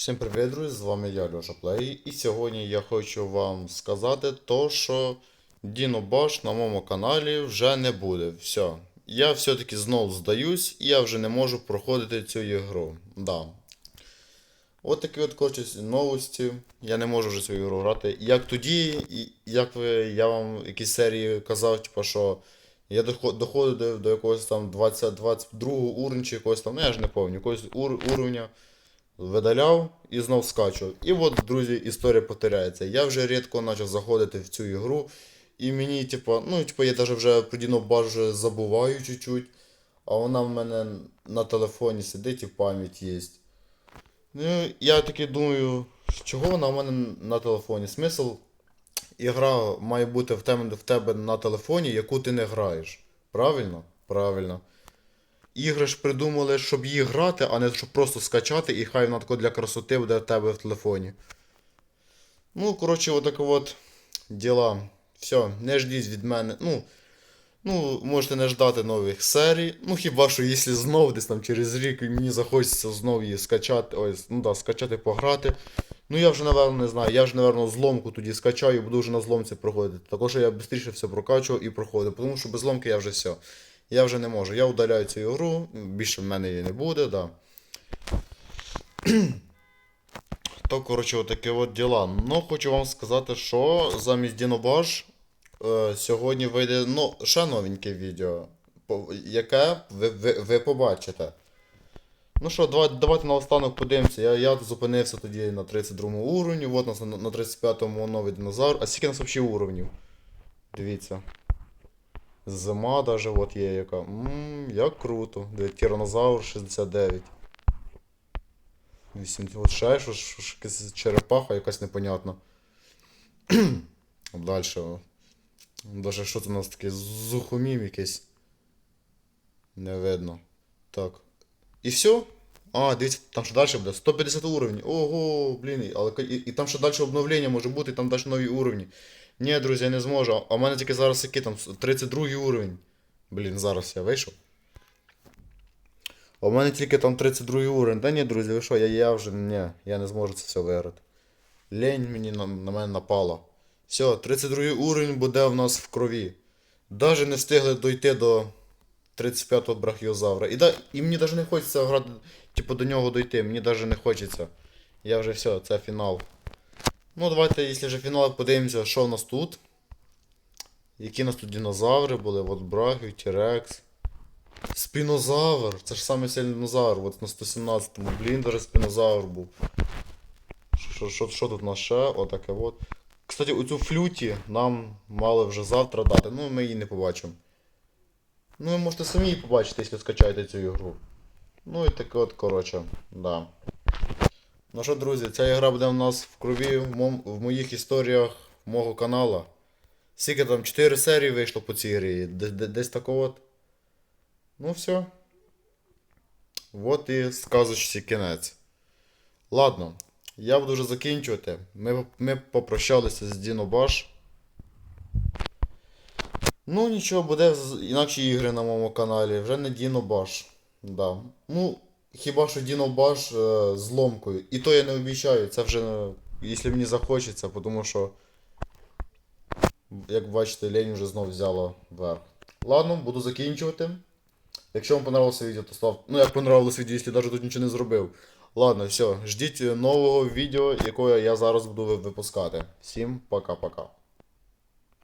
Всім привіт, друзі! З вами я, Льоша Плей. І сьогодні я хочу вам сказати то, що Діно Баш на моєму каналі вже не буде. Все. Я все-таки знову здаюсь, і я вже не можу проходити цю ігру. Да. От такі от коротше новості. Я не можу вже цю ігру грати. Як тоді, як ви, я вам якісь серії казав, типу, що я доходив до, якогось там 20, 22 уровня чи якогось там, ну я ж не пам'ятаю, якогось ур, уровня видаляв і знов скачував. І от, друзі, історія повторяється. Я вже рідко почав заходити в цю ігру. І мені, типу, ну, типу, я навіть вже про Діно Баш забуваю чуть-чуть. А вона в мене на телефоні сидить і пам'ять є. Ну, я таки думаю, чого вона в мене на телефоні? Смисл ігра має бути в тебе, в тебе на телефоні, яку ти не граєш. Правильно? Правильно. Ігри ж придумали, щоб її грати, а не щоб просто скачати, і хай вона тако для красоти буде в тебе в телефоні. Ну, коротше, отаке от діла. Все, не ждіть від мене. Ну, ну, можете не ждати нових серій. Ну, хіба що, якщо знов десь там через рік мені захочеться знов її скачати, ось, ну да, скачати, пограти. Ну я вже, напевно, не знаю. Я вже, напевно, зломку тоді скачаю і буду вже на зломці проходити. Також я швидше все прокачував і проходив, тому що без зломки я вже все. Я вже не можу. Я удаляю цю ігру, більше в мене її не буде, да. То, коротше, отаке от діла. Ну, хочу вам сказати, що замість Дінобаш е, сьогодні вийде ну, ще новеньке відео, яке ви, ви, ви побачите. Ну що, давай, давайте наостанок подивимося. Я, я зупинився тоді на 32 уровні, от нас на, на 35-му новий динозавр. А скільки нас взагалі уровнів? Дивіться. Зима даже от є яка. Ммм, як круто. Тиранозавр 69. 8. От ще що якась черепаха якась непонятна. Дальше. Даже що це у нас таке? зухумів якийсь. Не видно. Так. І все? А, дивіться, там ще далі буде. 150 уровень. Ого, блін. Але і, і там ще далі обновлення може бути, і там далі нові уровні. Ні, друзі, я не зможу. А в мене тільки зараз який там 32 уровень. Блін, зараз я вийшов. А в мене тільки там 32 уровень. Та ні, друзі, ви що, я, я вже ні, я не зможу це все виграти. Лень мені на, на мене напала. Все, 32 уровень буде в нас в крові. Даже не встигли дойти до 35-го брахіозавра. І, да, і мені навіть не хочеться грати, типу, до нього дойти. Мені навіть не хочеться. Я вже все, це фінал. Ну, давайте, якщо вже фінал, подивимося, що в нас тут. Які у нас тут динозаври були, от брахів, Тірекс. Спінозавр! Це ж самий сильний динозавр, от на 117-му. Блін, даже спінозавр був. Що, що, що тут у ще? Отаке от. Кстати, оцю флюті нам мали вже завтра дати, ну ми її не побачимо. Ну, ви можете самі побачити, якщо скачаєте цю ігру. Ну і таке от, коротше, да. Ну що, друзі, ця ігра буде у нас в крові в, мом- в моїх історіях мого канала. Скільки там 4 серії вийшло по цій грі, де- де- десь тако от. Ну все. Вот і сказочці кінець. Ладно, я буду вже закінчувати. Ми, ми попрощалися з Діно Баш. Ну нічого, буде інакші ігри на моєму каналі. Вже не Діно Баш. Да. Ну, хіба що Діно Баш е, з ломкою. І то я не обіцяю, це вже, е, якщо мені захочеться, тому що, як бачите, лень вже знов взяла верх. Ладно, буду закінчувати. Якщо вам понравилося відео, то став. Ну, як понравилось відео, якщо навіть тут нічого не зробив. Ладно, все, ждіть нового відео, яке я зараз буду випускати. Всім пока-пока.